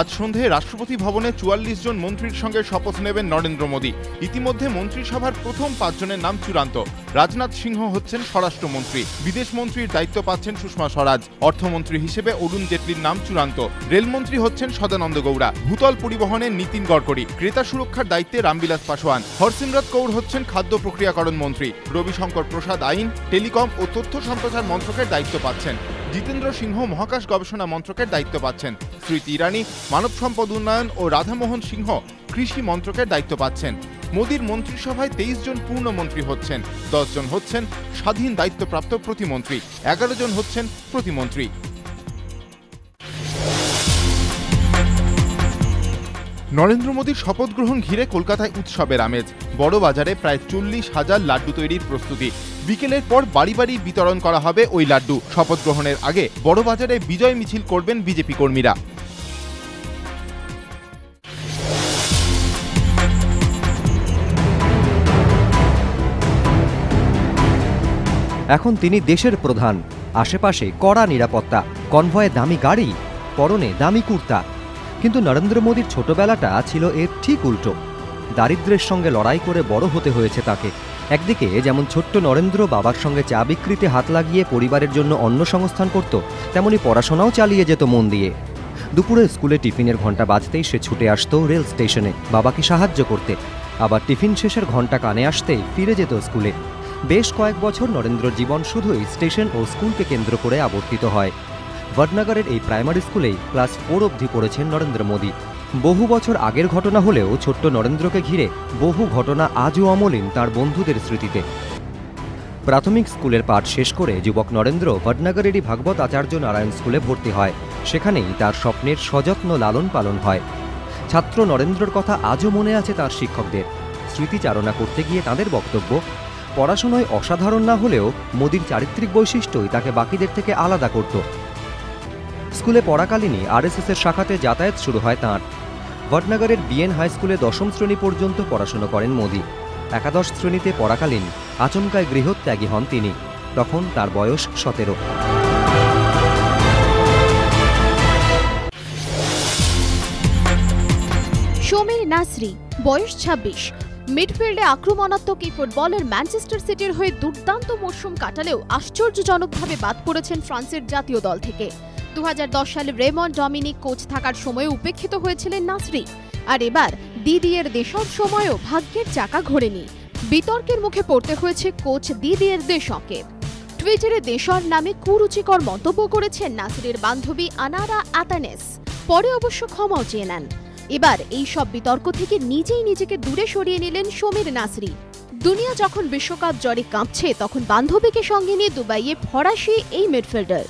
আজ সন্ধে রাষ্ট্রপতি ভবনে চুয়াল্লিশ জন মন্ত্রীর সঙ্গে শপথ নেবেন নরেন্দ্র মোদী। ইতিমধ্যে মন্ত্রিসভার প্রথম পাঁচজনের নাম চূড়ান্ত। রাজনাথ সিংহ হচ্ছেন স্বরাষ্ট্রমন্ত্রী। বিদেশ মন্ত্রীর দায়িত্ব পাচ্ছেন সুষমা স্বরাজ। অর্থমন্ত্রী হিসেবে অরুণ জেটলির নাম চূড়ান্ত। রেলমন্ত্রী হচ্ছেন সদানন্দ গৌড়া। ভূতল পরিবহনে নীতিন গডকরি ক্রেতা সুরক্ষার দায়িত্বে রামবিলাস পাসোয়ান। হরসিমরত কৌর হচ্ছেন খাদ্য প্রক্রিয়াকরণ মন্ত্রী। রবিশঙ্কর প্রসাদ আইন, টেলিকম ও তথ্য সম্প্রচার মন্ত্রকের দায়িত্ব পাচ্ছেন। জিতেন্দ্র সিংহ মহাকাশ গবেষণা মন্ত্রকের দায়িত্ব পাচ্ছেন। স্মৃতি ইরানি, মানব সম্পদ উন্নয়ন ও রাধামোহন সিংহ কৃষি মন্ত্রকের দায়িত্ব পাচ্ছেন। মোদীর মন্ত্রিসভায় তেইশ জন পূর্ণমন্ত্রী হচ্ছেন। দশ জন হচ্ছেন স্বাধীন দায়িত্বপ্রাপ্ত প্রতিমন্ত্রী, এগারো জন হচ্ছেন প্রতিমন্ত্রী। নরেন্দ্র মোদীর শপথ গ্রহণ ঘিরে কলকাতায় উৎসবের আমেজ। বড় বাজারে প্রায় চল্লিশ হাজার লাড্ডু তৈরির প্রস্তুতি। বিকেলের পর বাড়ি বাড়ি বিতরণ করা হবে ওই লাড্ডু। শপথ গ্রহণের আগে বড় বাজারে বিজয় মিছিল করবেন বিজেপি কর্মীরা। এখন তিনি দেশের প্রধান। আশেপাশে কড়া নিরাপত্তা। কনভয়ে দামি গাড়ি, পরনে দামি কুর্তা। কিন্তু নরেন্দ্র মোদীর ছোটবেলাটা ছিল এর ঠিক উল্টো। দারিদ্র্যের সঙ্গে লড়াই করে বড় হতে হয়েছে তাকে। একদিকে যেমন ছোট্ট নরেন্দ্র বাবার সঙ্গে চা বিক্রিতে হাত লাগিয়ে পরিবারের জন্য অন্ন সংস্থান করত, তেমনি পড়াশোনাও চালিয়ে যেত মন দিয়ে। দুপুরে স্কুলে টিফিনের ঘণ্টা বাজতেই সে ছুটে আসতো রেল স্টেশনে, বাবাকে সাহায্য করতে। আবার টিফিন শেষের ঘণ্টা কানে আসতেই ফিরে যেত স্কুলে। বেশ কয়েক বছর নরেন্দ্র জীবন শুধুই স্টেশন ও স্কুলকে কেন্দ্র করে আবর্তিত হয়। বটনগরের এই প্রাইমারি স্কুলেই ক্লাস ফোর অবধি পড়েছেন নরেন্দ্র মোদী। বহু বছর আগের ঘটনা হলেও ছোট্ট নরেন্দ্রকে ঘিরে বহু ঘটনা আজও অমলিন তার বন্ধুদের স্মৃতিতে। প্রাথমিক স্কুলের পাঠ শেষ করে যুবক নরেন্দ্র ভটনগরেরই ভাগবত আচার্য নারায়ণ স্কুলে ভর্তি হয়। সেখানেই তার স্বপ্নের সযত্ন লালন পালন হয়। ছাত্র নরেন্দ্রর কথা আজও মনে আছে তার শিক্ষকদের। স্মৃতিচারণা করতে গিয়ে তাদের বক্তব্য, পড়াশোনায় অসাধারণ না হলেও মোদির চারিত্রিক বৈশিষ্ট্যই তাকে বাকিদের থেকে আলাদা করত। স্কুলে পড়াকালীনই আরএসএসের শাখাতে যাতায়াত শুরু হয় তাঁর। ভটনগরের বিএন হাই স্কুলে দশম শ্রেণি পর্যন্ত পড়াশোনা করেন মোদি। একাদশ শ্রেণীতে পড়াকালীন আচমকায় গৃহত্যাগী হন তিনি। তখন তার বয়স সতেরো। সমীর নাসরি, বয়স ২৬ মিডফিল্ডে আক্রমণাত্মক এই ফুটবলার ম্যানচেস্টার সিটির হয়ে দুর্দান্ত মরশুম কাটালেও আশ্চর্যজনকভাবে বাদ পড়েছেন ফ্রান্সের জাতীয় দল থেকে। দশ সালে রেমন ডমিনিক কোচ থাকার সময় উপেক্ষিত হয়েছিলেন নাসরি। আর এবার দিদিয়ের দেশর সময়ও ভাগ্যের চাকা ঘোরেনি। বিতর্কের মুখে পড়তে হয়েছে কোচ দিদিয়ের দেশকে টুইটারে দেশর নামে কুরুচিকর মন্তব্য করেছেন নাসিরের বান্ধবী আনারা আতানেস। পরে অবশ্য ক্ষমাও চেয়ে নেন। এবার এই সব বিতর্ক থেকে নিজেই নিজেকে দূরে সরিয়ে নিলেন সমীর নাসরি। দুনিয়া যখন বিশ্বকাপ জ্বরে কাঁপছে, তখন বান্ধবীকে সঙ্গে নিয়ে দুবাইয়ে ফরাসি এই মিডফিল্ডার।